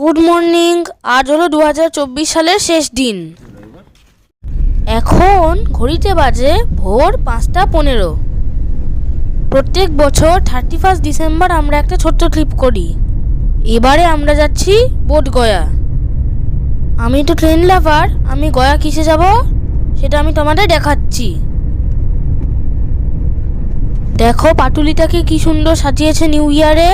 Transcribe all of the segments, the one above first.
Good morning, আজ হলো দু হাজার চব্বিশ সালের শেষ দিন। এখন ঘড়িতে বাজে ভোর পাঁচটা পনেরো। প্রত্যেক বছর থার্টি ফার্স্ট ডিসেম্বর আমরা একটা ছোট্ট ট্রিপ করি। এবারে আমরা যাচ্ছি বোধগয়া আমি তো ট্রেন লাভার আমি গয়া কিসে যাব সেটা আমি তোমাদের দেখাচ্ছি। দেখো, পাটুলিটাকে কি সুন্দর সাজিয়েছে নিউ ইয়ারে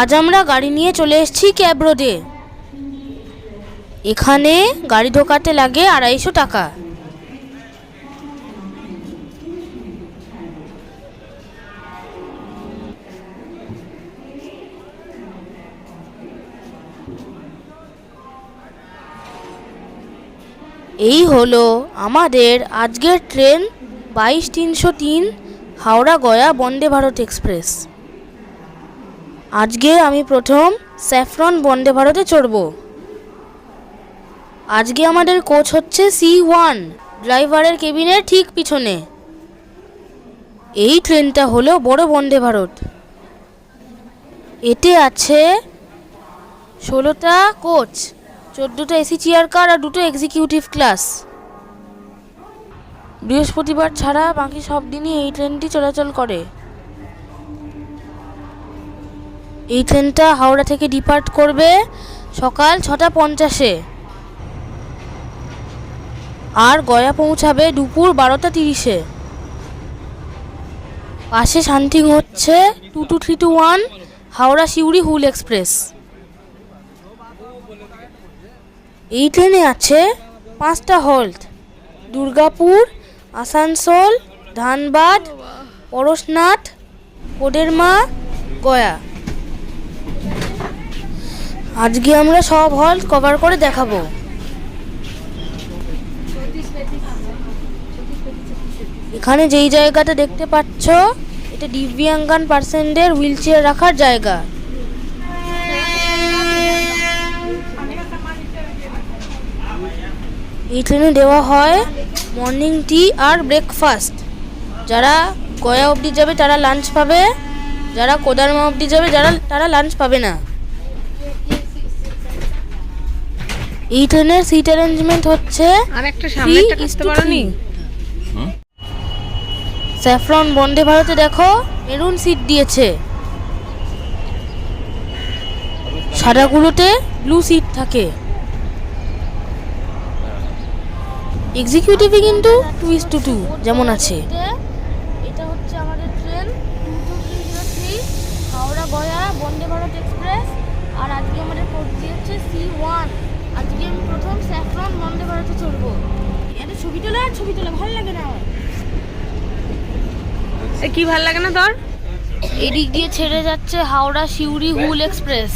আজ আমরা গাড়ি নিয়ে চলে এসেছি ক্যাব রোডে। এখানে গাড়ি ঢোকাতে লাগে আড়াইশো টাকা। এই হলো আমাদের আজকের ট্রেন বাইশ তিনশো তিন হাওড়া গয়া বন্দে ভারত এক্সপ্রেস। আজকে আমি প্রথম স্যাফরন বন্দে ভারতে চড়ব। আজকে আমাদের কোচ হচ্ছে সি ওয়ান ড্রাইভারের কেবিনের ঠিক পিছনে। এই ট্রেনটা হলো বড় বন্দে ভারত। এতে আছে ষোলোটা কোচ চোদ্দোটা এসি চেয়ার কার আর দুটো এক্সিকিউটিভ ক্লাস বৃহস্পতিবার ছাড়া বাকি সব দিনই এই ট্রেনটি চলাচল করে। এই ট্রেনটা হাওড়া থেকে ডিপার্ট করবে সকাল ছটা পঞ্চাশে। আর গয়া পৌঁছাবে দুপুর বারোটা তিরিশে। পাশে শান্তিং হচ্ছে two two three two one Howrah Suri Hul express. এই ট্রেনে আছে পাঁচটা হল্ট দুর্গাপুর, আসানসোল, ধানবাদ, পরশনাথ, কোডেরমা, গয়া। আজকে আমরা সব হল কভার করে দেখাবো। এখানে যেই জায়গাটা দেখতে পাচ্ছ, এটা দিব্যাঙ্গান পার্সেন্টের হুইল চেয়ার রাখার জায়গা। এই ট্রেনে দেওয়া হয় মর্নিং টি আর ব্রেকফাস্ট যারা গয়া অবধি যাবে, তারা লাঞ্চ পাবে। যারা কোদারমা অবধি যাবে, যারা, তারা লাঞ্চ পাবে না। এই ট্রেনের সিট অ্যারেঞ্জমেন্ট হচ্ছে আর একটা থ্রি সামনেটা করতে পারোনি? স্যাফরন বন্দে ভারতে দেখো মেরুন সিট দিয়েছে। সাদাগুলোতে ব্লু সিট থাকে। এক্সিকিউটিভে কিন্তু টু ইস টু টু যেমন আছে। এটা হচ্ছে আমাদের train two two three zero three Howrah Gaya Vande Bharat express আর আজকে আমাদের কোড দিয়েছে সি ওয়ান আজকে আমি প্রথম স্যাফরন বন্দে ভারতে চড়বো। এটা ছবি তোলা আর ছবি তোলা ভালো লাগে না আমার। কি ভালো লাগে না তোর? এদিক দিয়ে ছেড়ে যাচ্ছে Howrah Suri Hul express.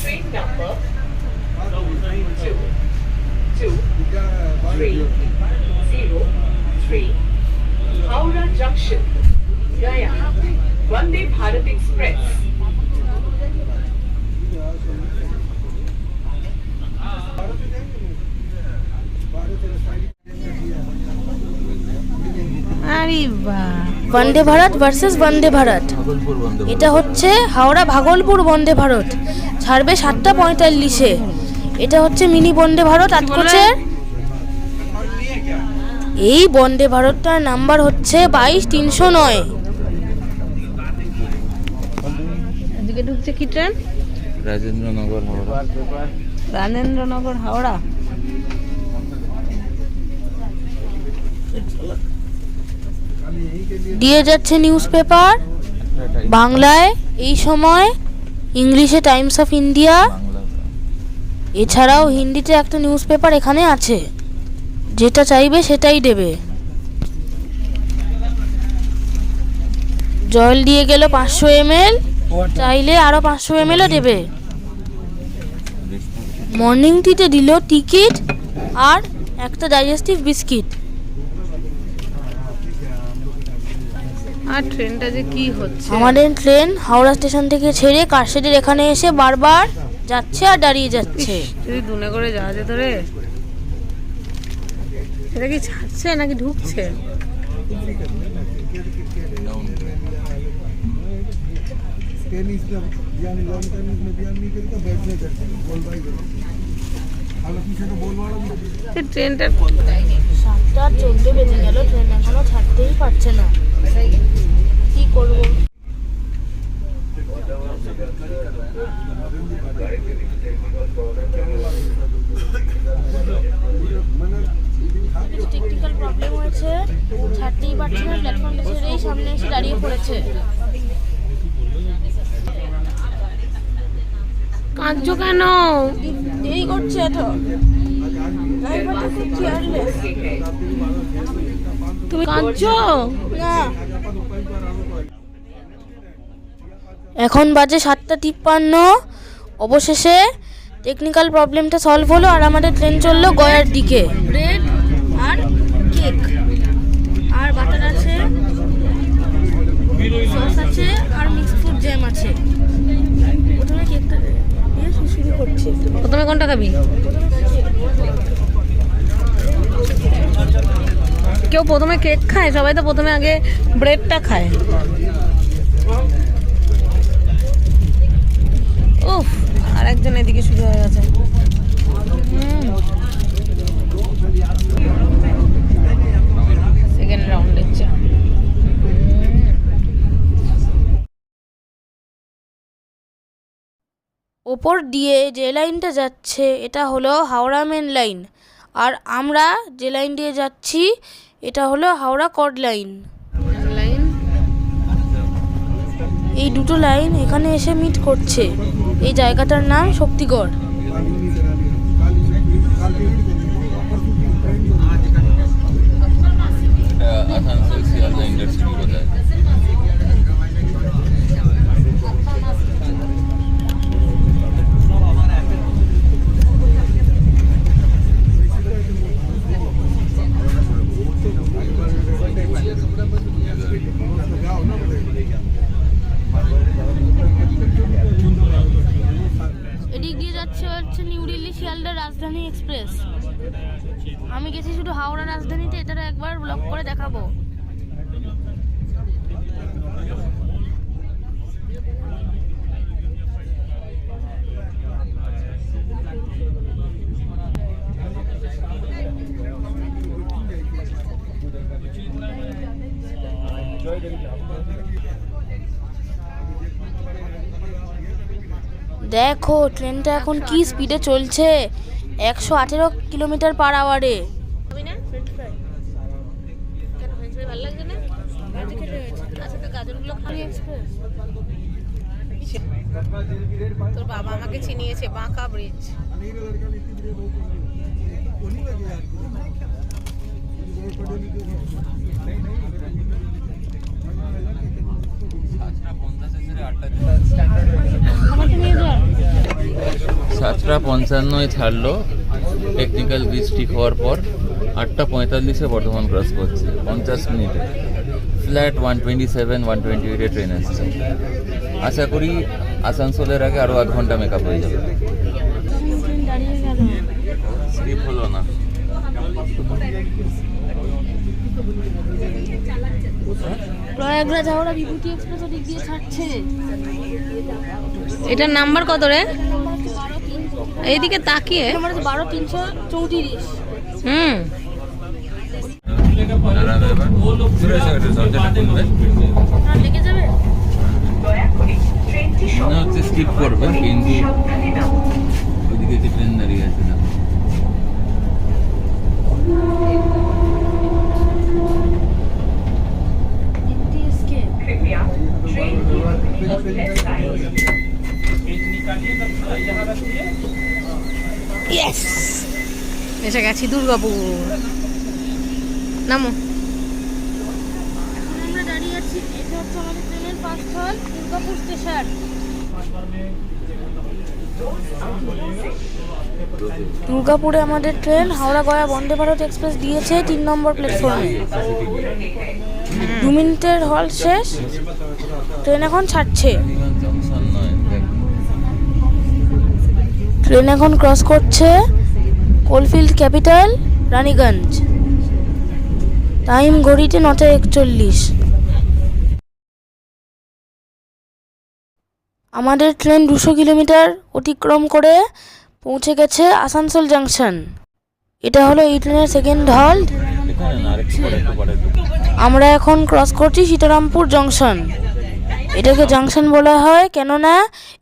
Howrah Junction, Gaya, Vande Bharat Express. আরে বাহ বন্দে ভারত ভার্সেস বন্দে ভারত। এটা হচ্ছে হাওড়া ভাগলপুর বন্দে ভারত। ছাড়বে সাতটা পঁয়তাল্লিশে। এটা হচ্ছে মিনি বন্দে ভারত। আটকোচের এই বন্দে ভারতটার নাম্বার হচ্ছে বাইশ তিনশো নয়। এদিকে ঢুকছে কি ট্রেন? রাজেন্দ্রনগর হাওড়া। রাজেন্দ্রনগর হাওড়া। দিয়ে যাচ্ছে নিউজ পেপার বাংলায়, এই সময় ইংলিশে টাইমস অফ ইন্ডিয়া, এছাড়াও হিন্দিতে একটা নিউজ পেপার এখানে আছে, যেটা চাইবে সেটাই দেবে। জল দিয়ে গেল পাঁচশো এম চাইলে আরও পাঁচশো এম দেবে। মর্নিং টিতে দিল টিকিট আর একটা ডাইজেস্টিভ বিস্কিট আর ট্রেনটা যে কি হচ্ছে আমাদের ট্রেন হাওড়া স্টেশন থেকে ছেড়ে কারশেডের এখানে এসে বারবার যাচ্ছে আর দাঁড়িয়ে যাচ্ছে ইস, যদি দুনে করে যাওয়া যেত রে এটা কি ছাড়ছে নাকি ঢুকছে ट्रेन इसमें बयान लॉन्ग टाइम इसमें बयान नहीं करेगा बैठने करते बोल भाई ট্রেনটা সাতটা চোদ্দ বেজে গেল, ট্রেন এখনও ছাড়তেই পারছে না। কি করব? টেকনিক্যাল প্রবলেম হয়েছে, ছাড়তেই পারছে না প্ল্যাটফর্মটা সামনে এসে দাঁড়িয়ে পড়েছে। কাঁদছো কেন? দেরি করছে তো তুমি কাঁদছো? এখন বাজে সাতটা তিপ্পান্ন। অবশেষে টেকনিক্যাল প্রবলেমটা সলভ হলো আর আমাদের ট্রেন চলল গয়ার দিকে। ব্রেড আর কেক আর বাটার আছে সস আছে আর মিক্সড ফ্রুট জ্যাম আছে প্রথমে কেকটা দিয়ে শুরু করছে প্রথমে কোনটা খাবি? কেউ প্রথমে কেক খায়? সবাই তো প্রথমে আগে ব্রেডটা খায়। উফ, আর একজন এদিকে শুরু হয়ে গেছে। সেকেন্ড রাউন্ডের ওপর দিয়ে যে লাইনটা যাচ্ছে, এটা হলো হাওড়া মেন লাইন আর আমরা যে লাইন দিয়ে যাচ্ছি, এটা হলো হাওড়া কড লাইন এই দুটো লাইন এখানে এসে মিট করছে। এই জায়গাটার নাম শক্তিগড়। আসানসোল এদিক যাচ্ছে হচ্ছে নিউ দিল্লি শিয়ালদা রাজধানী এক্সপ্রেস। আমি গেছি শুধু হাওড়া রাজধানীতে এটা একবার ব্লক করে দেখাবো। দেখো ট্রেনটা এখন কি স্পিডে চলছে? একশো আঠেরো কিলোমিটার পার আওয়ারে আচ্ছা তোর বাবা আমাকে চিনিয়েছে বাঁকা ব্রিজ সাতটা পঞ্চান্নয় ছাড়লো টেকনিক্যাল ব্রিজ ঠিক হওয়ার পর আটটা পঁয়তাল্লিশে বর্ধমান ক্রস করছে পঞ্চাশ মিনিটে। Flat one twenty seven one twenty এইটে ট্রেন আসছে। আশা করি আসানসোলের আগে আরও আধ ঘণ্টা মেকআপ হয়ে যাবে। স্লিপ হলো না। প্রয়াগরাজ হাওড়া বিভূতি এক্সপ্রেস ওদিক দিয়ে ছাড়ছে। এটার নাম্বার কত রে? এইদিকে তাকিয়ে। বারো তিনশো চৌত্রিশ। হুম। মনে হচ্ছে স্কিপ করবে কিন্তু ওইদিকে ট্রেন দাঁড়িয়ে আছে। ইয়েস এসে গেছি দুর্গাপুর। নামো। এখন আমরা দাঁড়িয়ে আছি এটা হচ্ছে আমাদের ট্রেনের পাঁচস্থল দুর্গাপুর স্টেশন। দুর্গাপুরে আমাদের ট্রেন, হাওড়া গয়া বন্দে ভারত এক্সপ্রেস দিয়েছে তিন নম্বর প্ল্যাটফর্মে দু মিনিটের হল শেষ, ট্রেন এখন ছাড়ছে। ট্রেন এখন ক্রস করছে কোলফিল্ড ক্যাপিটাল, রানীগঞ্জ। টাইম ঘড়িতে নটা একচল্লিশ। আমাদের ট্রেন দুশো কিলোমিটার অতিক্রম করে পৌঁছে গেছে আসানসোল জাংশন। এটা হলো এই ট্রেনের সেকেন্ড একটু আমরা এখন ক্রস করছি সীতারামপুর জংশন এটাকে জাংশন বলা হয় কেননা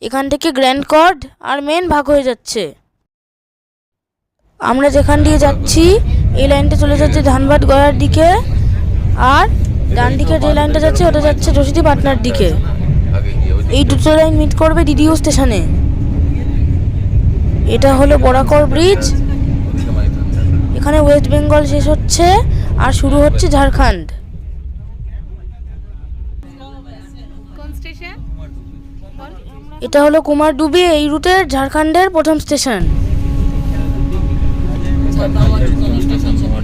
এখান থেকে গ্র্যান্ড কর্ড আর মেন ভাগ হয়ে যাচ্ছে। আমরা যেখান দিয়ে যাচ্ছি, এই লাইনটা চলে যাচ্ছে ধানবাদ গড়ার দিকে আর ডান দিকে যে লাইনটা যাচ্ছে, ওটা যাচ্ছে যশোদী পাটনার দিকে। এই দুটো লাইন মিট করবে ডিডিও স্টেশনে এটা হলো বরাকর ব্রিজ। এখানে ওয়েস্ট বেঙ্গল শেষ হচ্ছে আর শুরু হচ্ছে ঝাড়খণ্ড। স্টেশন? এটা হলো কুমারডুবি এই রুটের ঝাড়খণ্ডের প্রথম স্টেশন ঝাড়খণ্ডের কোন স্টেশন তোমার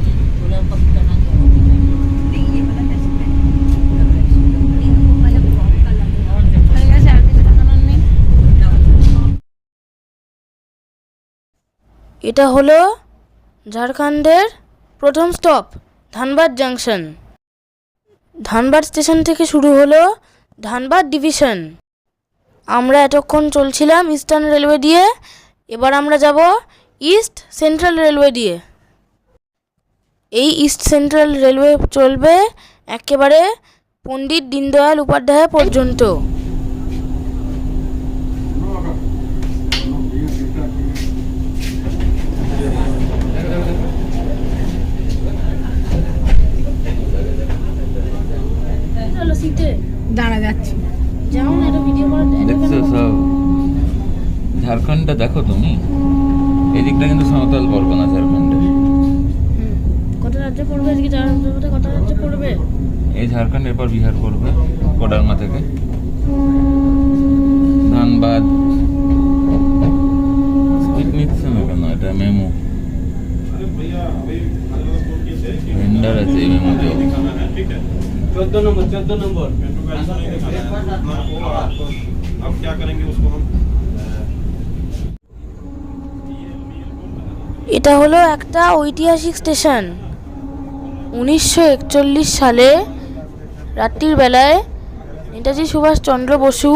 হয়ে গেছে আর কিছু দেখানোর নেই এটা হলো ঝাড়খণ্ডের প্রথম stop, Dhanbad junction. Dhanbad station থেকে শুরু হলো ধানবাদ ডিভিশন। আমরা এতক্ষণ চলছিলাম ইস্টার্ন রেলওয়ে দিয়ে, এবার আমরা যাব ইস্ট সেন্ট্রাল রেলওয়ে দিয়ে। এই ইস্ট সেন্ট্রাল রেলওয়ে চলবে একেবারে পণ্ডিত দীনদয়াল উপাধ্যায় পর্যন্ত। দাঁড়া যাচ্ছি। যাও না এটা ভিডিও করার দেখছ সব? ঝাড়খণ্ডটা দেখো তুমি? এদিকটা কিন্তু সমতল পরগনা ঝাড়খণ্ডের। কত রাজ্য পড়বে আজকে? রাজ্য কত রাজ্য পড়বে? এই ঝাড়খণ্ড এরপর বিহার করবে কোডারমা থেকে। ধানবাদ। স্পিড নিচ্ছে না কেন? এটা মেমো। ভেন্ডার আছে এই মেমোতেও। चौदह नंबर चौदह नंबर अब क्या करेंगे उसको हम এটা হলো একটা ঐতিহাসিক স্টেশন উনিশশো একচল্লিশ সালে রাত্রির বেলায় নেতাজি সুভাষচন্দ্র বসু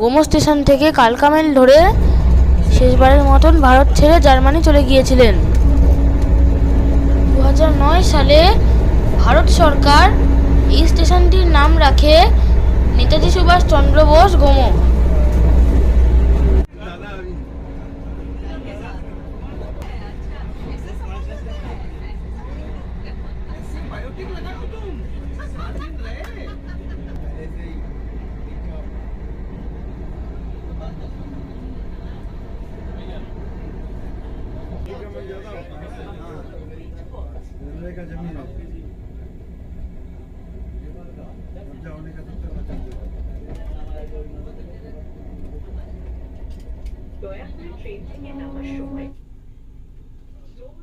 গোমো স্টেশন থেকে কালকামেল ধরে শেষবারের মতন ভারত ছেড়ে জার্মানি চলে গিয়েছিলেন দু নয় সালে ভারত সরকার এই স্টেশনটির নাম রাখে নেতাজি সুভাষ চন্দ্র বোস গোমো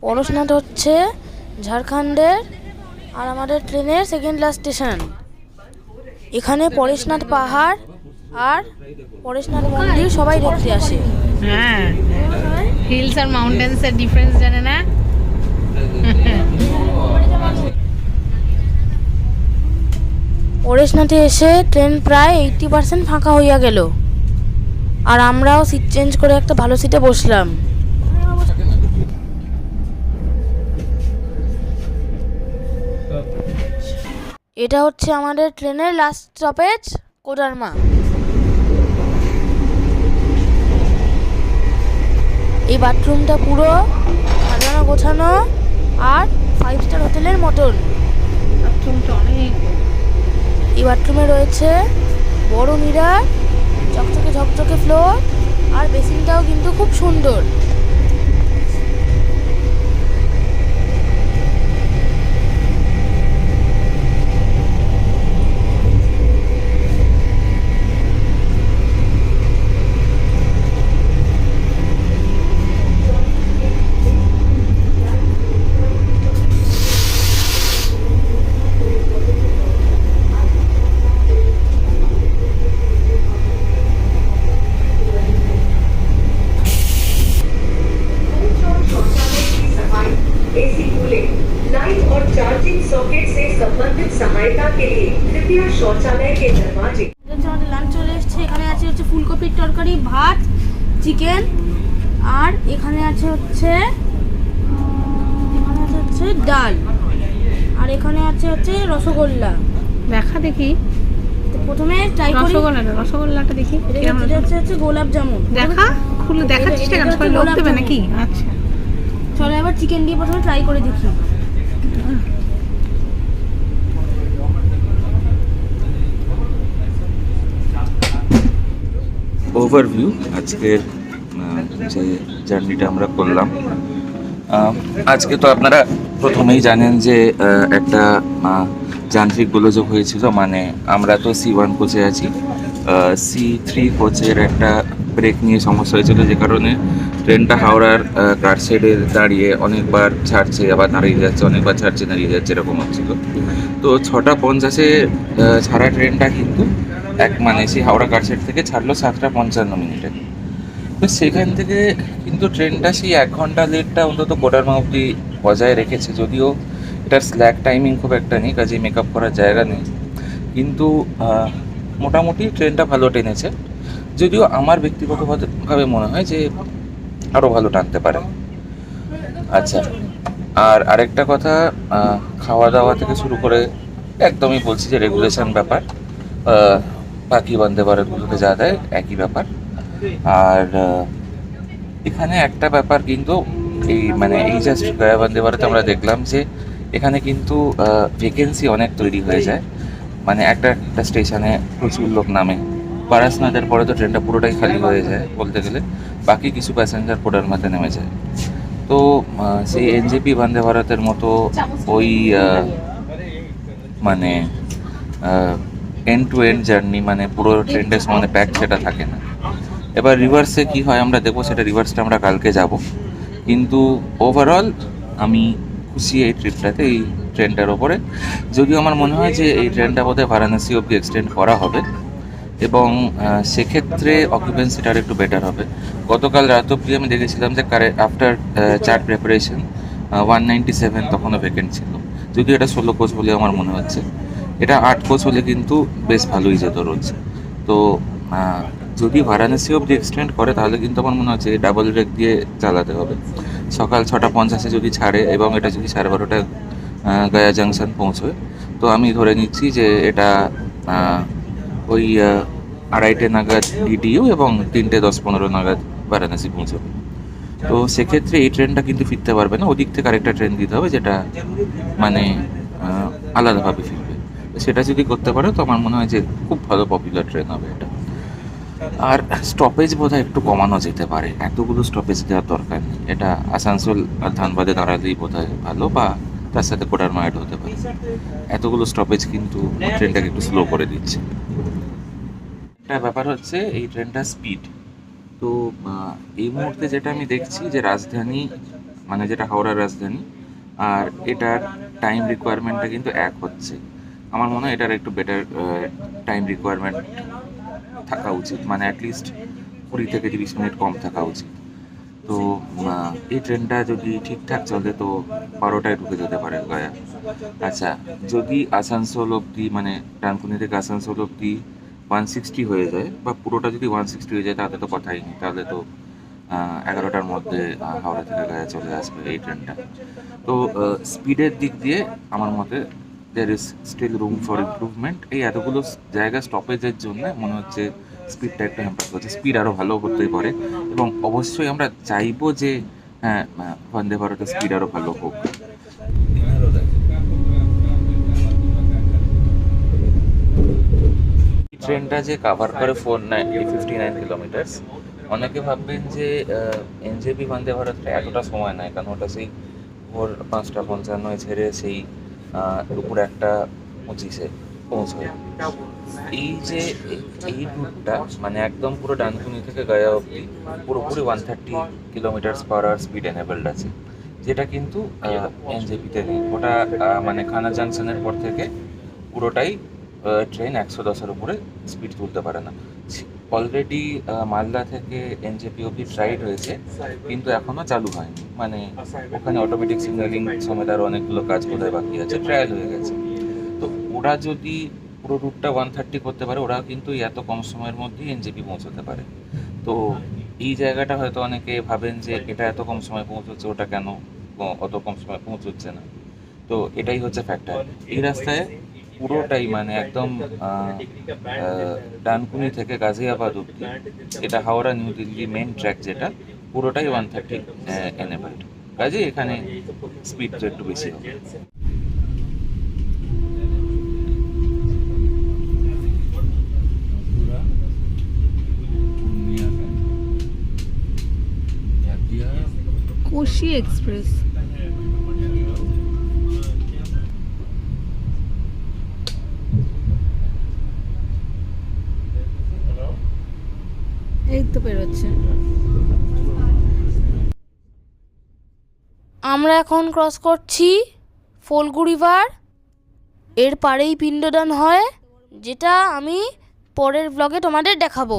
পরশনাথ হচ্ছে ঝাড়খণ্ডের আর আমাদের ট্রেনের সেকেন্ড লাস্ট স্টেশন এখানে পরেশনাথ পাহাড় আর পরেশনাথ মন্দির সবাই দেখতে আসে। হ্যাঁ। হিলস আর মাউন্টেন্স এর ডিফারেন্স জানে না? পরেশনাথে এসে ট্রেন প্রায় এইটটি পার্সেন্ট ফাঁকা হইয়া গেল। আর আমরাও সিট চেঞ্জ করে একটা ভালো সিটে বসলাম। এটা হচ্ছে আমাদের ট্রেনের লাস্ট স্টপেজ কোডারমা এই বাথরুমটা পুরো সাজানো গোছানো আর ফাইভ স্টার হোটেলের মতন। বাথরুমটা অনেক এই বাথরুমে রয়েছে বড় মিরার চকচকে ঝকচকে ফ্লোর আর বেসিনটাও কিন্তু খুব সুন্দর। আমাদের লাঞ্চ চলে এসেছে এখানে আছে হচ্ছে ফুলকপির তরকারি ভাত চিকেন আর এখানে আছে হচ্ছে এখানে আছে হচ্ছে ডাল আর এখানে আছে হচ্ছে রসগোল্লা। দেখা দেখি। তো প্রথমে ট্রাই করি। রসগোল্লাটা রসগোল্লাটা দেখি এটা হচ্ছে- গোলাপ জামুন। দেখা? খুলে দেখাচ্ছিস এটা- সবাই লোক দেবে নাকি? আচ্ছা। চলো এবার চিকেন দিয়ে প্রথমে ট্রাই করে দেখি। ওভারভিউ আজকের যে জার্নিটা আমরা করলাম। আজকে তো আপনারা প্রথমেই জানেন যে একটা যান্ত্রিক গোলযোগ হয়েছিল মানে আমরা তো সি ওয়ান কোচে আছি। সি থ্রি কোচের একটা ব্রেক নিয়ে সমস্যা হয়েছিল, যে কারণে ট্রেনটা হাওড়ার কারশেডে দাঁড়িয়ে অনেকবার ছাড়ছে, আবার দাঁড়িয়ে যাচ্ছে, অনেকবার ছাড়ছে, দাঁড়িয়ে যাচ্ছে, এরকম হচ্ছিল। তো ছটা পঞ্চাশে ছাড়া ট্রেনটা কিন্তু এক মানে সেই হাওড়া কারশেড থেকে ছাড়লো সাতটা পঞ্চান্ন মিনিটে। তো সেখান থেকে কিন্তু ট্রেনটা সেই এক ঘণ্টা লেটটা অন্তত কোটারমা অবধি বজায় রেখেছে, যদিও এটার স্ল্যাক টাইমিং খুব একটা নেই কাজে মেকআপ করার জায়গা নেই। কিন্তু মোটামুটি ট্রেনটা ভালো টেনেছে। যদিও আমার ব্যক্তিগতভাবে মনে হয় যে আরও ভালো টানতে পারে। আচ্ছা আর আরেকটা কথা খাওয়া দাওয়া থেকে শুরু করে একদমই বলছি যে রেগুলেশন ব্যাপার। বাকি বন্দে ভারতগুলোতে যা দেয়, একই ব্যাপার। আর এখানে একটা ব্যাপার কিন্তু এই মানে এই জাস্ট গয়া বন্দে ভারতে আমরা দেখলাম যে এখানে কিন্তু ভ্যাকেন্সি অনেক তৈরি হয়ে যায়। মানে একটা একটা স্টেশনে প্রচুর লোক নামে। বারাসনাথের পরে তো ট্রেনটা পুরোটাই খালি হয়ে যায় বলতে গেলে। বাকি কিছু প্যাসেঞ্জার কোডারমাতে নেমে যায়। তো সেই এনজেপি বন্দে ভারতের মতো ওই মানে এন্ড টু এন্ড জার্নি মানে পুরো ট্রেনটা সমানে প্যাক সেটা থাকে না। এবার রিভার্সে কি হয় আমরা দেখব সেটা রিভার্সটা আমরা কালকে যাব। কিন্তু ওভারঅল আমি খুশি এই ট্রিপটাতে এই ট্রেনটার ওপরে। যদিও আমার মনে হয় যে এই ট্রেনটা বোধহয় বারাণসী অব্দি এক্সটেন্ড করা হবে। এবং সেক্ষেত্রে অকুপেন্সিটা আর একটু বেটার হবে। গতকাল রাত অব্দি আমি দেখেছিলাম যে কারে after chart preparation one ninety seven তখনও ভ্যাকেন্ট ছিল। যদিও এটা ষোলো কোচ বলে আমার মনে হচ্ছে। এটা আট কোচ হলে কিন্তু বেশ ভালোই যেত রোজ। তো যদি বারাণসী অব্দি এক্সটেন্ড করে তাহলে কিন্তু আমার মনে হচ্ছে ডাবল ব্রেক দিয়ে চালাতে হবে। সকাল ছটা পঞ্চাশে যদি ছাড়ে এবং এটা যদি সাড়ে বারোটায় আহ, গয়া জাংশন পৌঁছয় তো আমি ধরে নিচ্ছি যে এটা ওই আড়াইটে নাগাদ ডিডিইউ এবং তিনটে দশ পনেরো নাগাদ বারাণসী পৌঁছবে। তো সেক্ষেত্রে এই ট্রেনটা কিন্তু ফিরতে পারবে না। ওদিক থেকে আরেকটা ট্রেন দিতে হবে যেটা মানে আলাদাভাবে ফিরবে। সেটা যদি করতে পারো, তো আমার মনে হয় যে খুব ভালো পপুলার ট্রেন হবে এটা। আর স্টপেজ বোধহয় একটু কমানো যেতে পারে। এতগুলো স্টপেজ দেওয়ার দরকার নেই। এটা আসানসোল আর ধানবাদে দাঁড়ালেই বোধহয় ভালো বা তার সাথে কোটার মায়েড হতে পারে। এতগুলো স্টপেজ কিন্তু ট্রেনটাকে একটু স্লো করে দিচ্ছে। একটা ব্যাপার হচ্ছে এই ট্রেনটার স্পিড তো এই মুহূর্তে যেটা আমি দেখছি যে রাজধানী মানে যেটা হাওড়ার রাজধানী, আর এটার টাইম রিকোয়ারমেন্টটা কিন্তু এক হচ্ছে। আমার মনে হয় এটার একটু বেটার টাইম রিকোয়ারমেন্ট থাকা উচিত। মানে অ্যাটলিস্ট কুড়ি থেকে তিরিশ মিনিট কম থাকা উচিত। তো এই ট্রেনটা যদি ঠিকঠাক চলে, তো বারোটায় ঢুকে যেতে পারে গয়া। আচ্ছা যদি আসানসোল অবধি মানে ডানকুনি থেকে আসানসোল অবধি ওয়ান সিক্সটি হয়ে যায়, বা পুরোটা যদি ওয়ান সিক্সটি হয়ে যায়, তাহলে তো কথাই নেই। তাহলে তো এগারোটার মধ্যে হাওড়া থেকে গয়া চলে আসবে এই ট্রেনটা তো স্পিডের দিক দিয়ে আমার মতে there is still room for improvement এই এতগুলো জায়গা স্টপেজের জন্য মনে হচ্ছে স্পিডটা একটু হ্যাম্পার করছে। স্পিড আরও ভালো করতে পারে। এবং অবশ্যই আমরা চাইব যে হ্যাঁ বন্দে ভারতের স্পিড আরও ভালো হোক। ট্রেনটা যে কাভার করে four nine fifty nine kilometres অনেকে ভাববেন যে এনজেপি বন্দে ভারতটা এতটা সময় নেয়, কারণ ওটা সেই ভোর পাঁচটা পঞ্চান্ন ছেড়ে সেই দুপুর একটা পঁচিশে পৌঁছয়। এই যে এই- রুটটা মানে একদম পুরো ডানকুনি থেকে গয়া অবধি, পুরোপুরি one thirty kilometre per hour speed enabled আছে। যেটা কিন্তু এনজেপিতে নেই। ওটা মানে খানা জাংশনের পর থেকে পুরোটাই ট্রেন একশো দশের উপরে স্পিড তুলতে পারে না। অলরেডি মালদা থেকে এনজেপি অব্দি ট্রাইড হয়েছে, কিন্তু এখনও চালু হয়নি। মানে ওখানে অটোমেটিক সিগন্যালিং সমেত আরও অনেকগুলো কাজ বোধহয় বাকি আছে ট্রায়াল হয়ে গেছে। তো ওরা যদি পুরো রুটটা ওয়ান থার্টি করতে পারে ওরা কিন্তু এত কম সময়ের মধ্যেই এনজেপি পৌঁছতে পারে। তো এই জায়গাটা হয়তো অনেকে ভাবেন যে এটা এত কম সময় পৌঁছচ্ছে, ওটা কেন? অত কম সময় পৌঁছচ্ছে না। তো এটাই হচ্ছে ফ্যাক্টর এই রাস্তায় পুরোটাই মানে একদম ডানকুনি থেকে গাজিয়াবাদ অব্দি এটা Howrah, New Delhi main track যেটা, পুরোটাই ওয়ান থার্টি এনেবেলড কাজে এখানে স্পিডটা একটু বেশি হবে। কোশি এক্সপ্রেস। আমরা এখন ক্রস করছি ফলগুড়িবার। এর পারেই পিণ্ডদান হয়, যেটা আমি পরের ব্লগে তোমাদের দেখাবো।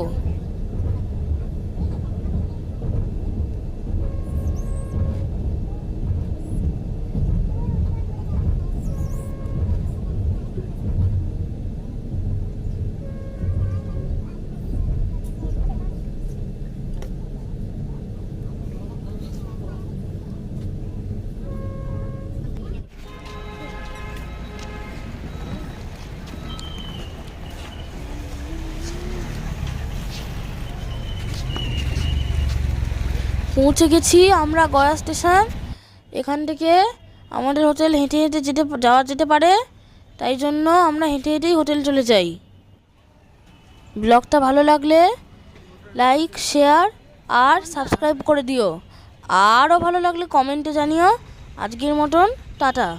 পৌঁছে গেছি আমরা গয়া স্টেশন। এখান থেকে আমাদের হোটেল হেঁটে হেঁটে যেতে যাওয়া যেতে পারে। তাই জন্য আমরা হেঁটে হেঁটেই হোটেল চলে যাই। ব্লগটা ভালো লাগলে লাইক, শেয়ার আর সাবস্ক্রাইব করে দিও। আরও ভালো লাগলে কমেন্টে জানিও। আজকের মতন, টাটা।